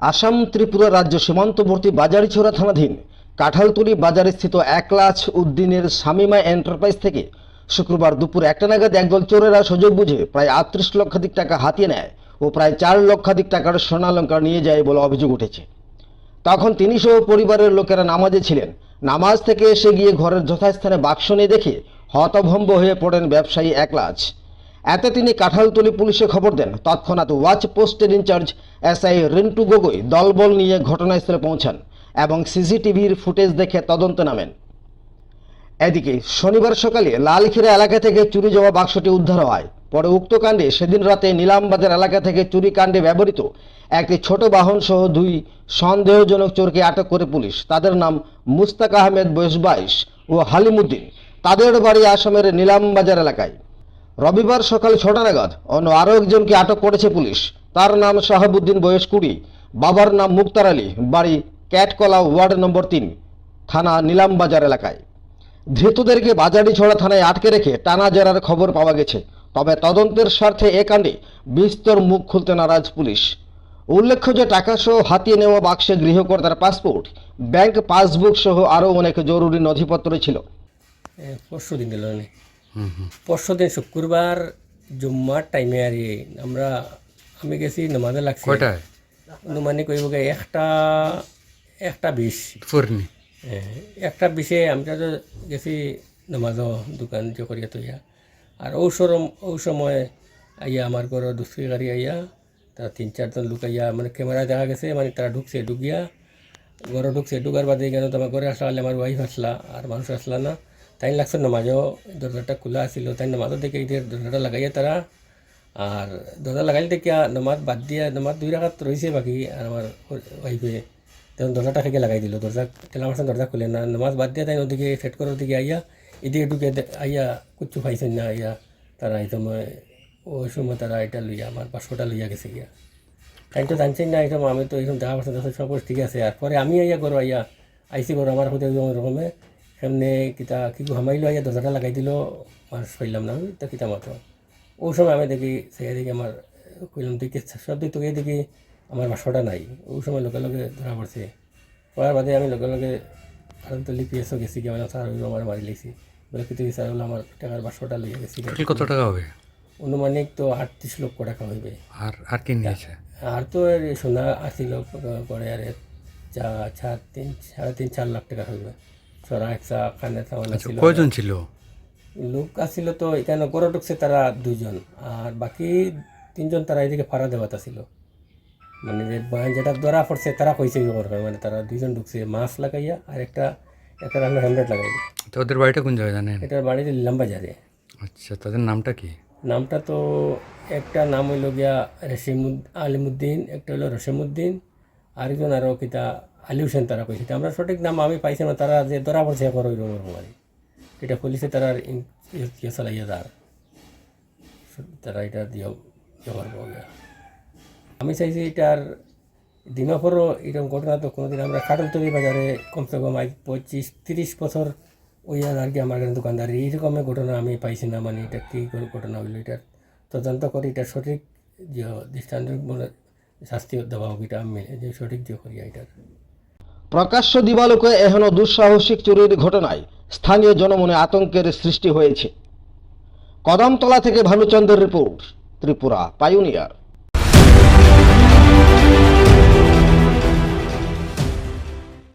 আসাম ত্রিপুরা রাজ্য সীমান্তবর্তী বাজারিছড়া থানাধীন কাঁঠালতলি বাজারে স্থিত একলাচ উদ্দিনের শামিমা এন্টারপ্রাইজ থেকে শুক্রবার দুপুর একটা নাগাদ একদল চোরেরা সুযোগ বুঝে প্রায় আটত্রিশ লক্ষাধিক টাকা হাতিয়ে নেয় ও প্রায় চার লক্ষাধিক টাকার সোনালঙ্কার নিয়ে যায় বলে অভিযোগ উঠেছে। তখন তিনি সহ পরিবারের লোকেরা নামাজে ছিলেন। নামাজ থেকে এসে গিয়ে ঘরের যথাস্থানে বাক্স নিয়ে দেখে হতভম্ব হয়ে পড়েন ব্যবসায়ী একলাচ এতে তিনি কাঁঠালতলি পুলিশে খবর দেন। তৎক্ষণাৎ ওয়াচ পোস্টের ইনচার্জ এসআই রিন্টু গগৈ দলবল নিয়ে ঘটনাস্থলে পৌঁছান এবং সিসিটিভির ফুটেজ দেখে তদন্তে নামেন। এদিকে শনিবার সকালে লালখিরা এলাকা থেকে চুরি যাওয়া বাক্সটি উদ্ধার হয়। পরে উক্ত কাণ্ডে সেদিন রাতে নিলামবাজার এলাকা থেকে চুরি কাণ্ডে ব্যবহৃত একটি ছোট বাহন সহ দুই সন্দেহজনক চোরকে আটক করে পুলিশ। তাদের নাম মুস্তাক আহমেদ, বয়স বাইশ, ও হালিমুদ্দিন। তাদের বাড়ি আসামের নিলামবাজার এলাকায়। রবিবার সকাল ছটা নাগাদ অন্য আরও একজনকে আটক করেছে পুলিশ। তার নাম শাহাবুদ্দিন বয়স কুড়ি। বাবার নাম মুক্তার আলী। বাড়ি ক্যাটকলা ওয়ার্ড নম্বর তিন, থানা নিলামবাজার এলাকায়। ধৃতদেরকে বাজারি বাজারিছড়া থানায় আটকে রেখে টানা জেরার খবর পাওয়া গেছে। তবে তদন্তের স্বার্থে এ কাণ্ডে বিস্তর মুখ খুলতে নারাজ পুলিশ। উল্লেখ্য যে টাকাসহ হাতিয়ে নেওয়া বাক্সে গৃহকর্তার পাসপোর্ট, ব্যাংক পাসবুক সহ আরও অনেক জরুরি নথিপত্র ছিল। পরশু দিন শুক্রবার জুম্মার টাইমে আর আমরা আমি গেছি নমাজে লাগছে। কয়টায়? অনুমানিক কইব গে একটা একটা বিশ। ফুরনি? এ, একটা বিশে আমরা তো গেছি নমাজ দোকান যে করিয়া তৈয়া আর সরম ও সময় আইয়া আমার ঘর দুসরি গাড়ি আইয়া তারা তিন চারজন লোক আইয়া মানে ক্যামেরা দেখা গেছে মানে তারা ঢুকছে ঢুকিয়া ঘরে ঢুকছে ঢুকার বাদে কেন তোমার ঘরে আসলা আমার ওয়াইফ আসলা আর মানুষ আসলা না। তাই লাগছে নামাজও দরজাটা খোলা আছিল তাই নামাজও দেখে দরজাটা লাগাইয়া তারা আর দরজা লাগাইলে দেখিয়া নামাজ বাদ দিয়া নামাজ দুই রাখাত রয়েছে বাকি আর আমার ওয়াইফে তখন দরজাটা থেকে লাগাই দিল দরজা তেলা মাসে দরজা খুলে না নামাজ বাদ দিয়া তাই ওদিকে সেট করার দিকে আইয়া এদিকে ঢুকে আইয়া কুচ্ছু পাইছেন না আইয়া তারা এই সময় ওই সময় তারা এটা লইয়া আমার পাঁচশোটা লইয়া গেছে গিয়া তাই তো জানছেন না এরকম আমি তো এরকম দেখা পাচ্ছি সব ঠিক আছে আর পরে আমি আইয়া করো আইয়া আইসি করো আমার হতে রকমে সেমনে কিতা কি হামাইলো আইয়া দরজাটা লাগাই দিল মানুষ পাইলাম না তো কিতা মাত্র ওই সময় আমি দেখি সে দেখি আমার কইলাম তুই সব দিক তোকে দেখি আমার বাসটা নাই। ওই সময় লগে লগে ধরা পড়ছে। পড়ার বাদে আমি লগে লগে আনন্দলি পিএসও গেছি গিয়ে মানে স্যার আমার মারি লেছি বলে কি তুই স্যার হলো আমার টাকার বাসটা লইয়া গেছি কত টাকা হবে? অনুমানিক তো আটত্রিশ লক্ষ টাকা হইবে। আর আর কি নিয়েছে? আর তো সোনা আসিল পরে আর এর চা চার তিন সাড়ে তিন চার লাখ টাকা হইবে। খানে সামান আচ্ছা ছিল। কয়জন ছিল? লোক আসছিল তো এখানে গড়ে ঢুকছে তারা দুজন আর বাকি তিনজন তারা এদিকে ভাড়া দেওয়াত আসিল মানে যেটা ধরা পড়ছে তারা কইছে মানে তারা দুইজন ঢুকছে মাছ লাগাইয়া আর একটা একটা রান্না হ্যান্ড্রেড লাগাইল তো ওদের বাড়িটা কোন জায়গায় জানেন? এটার বাড়িতে লিলামবাজারে। আচ্ছা তাদের নামটা কি? নামটা তো একটা নাম হইল গিয়া রসিমুদ আলিমুদ্দিন একটা হইল রসিমুদ্দিন আরেকজন আরও কিতা আলী হোসেন তারা কইছে। তা আমরা সঠিক নাম আমি পাইছি না, তারা যে ধরা পড়ছে এখন ওই রকম আর এটা পুলিশে তারা ইয়ে চালাইয়া যার তারা এটা দিয়ে আমি চাইছি এটার দিনপরও এরকম ঘটনা তো কোনোদিন আমরা কাটলতলি বাজারে কমসে কম আজ পঁচিশ, তিরিশ বছর ওই আর কি আমার দোকানদার। এইরকমের ঘটনা আমি পাইছি না মানে এটা কী ঘটনা হইল, এটার তদন্ত করে এটা সঠিক যে দৃষ্টান্ত মানে শাস্তি দেওয়া হোক, এটা আমি সঠিক যে করি, এটার প্রকাশ্য দিবালোকে এহেন দুঃসাহসিক চুরির ঘটনায় স্থানীয় জনমনে আতঙ্কের সৃষ্টি হয়েছে। কদমতলা থেকে ভানুচন্দ্রের রিপোর্ট, ত্রিপুরা পাইওনিয়ার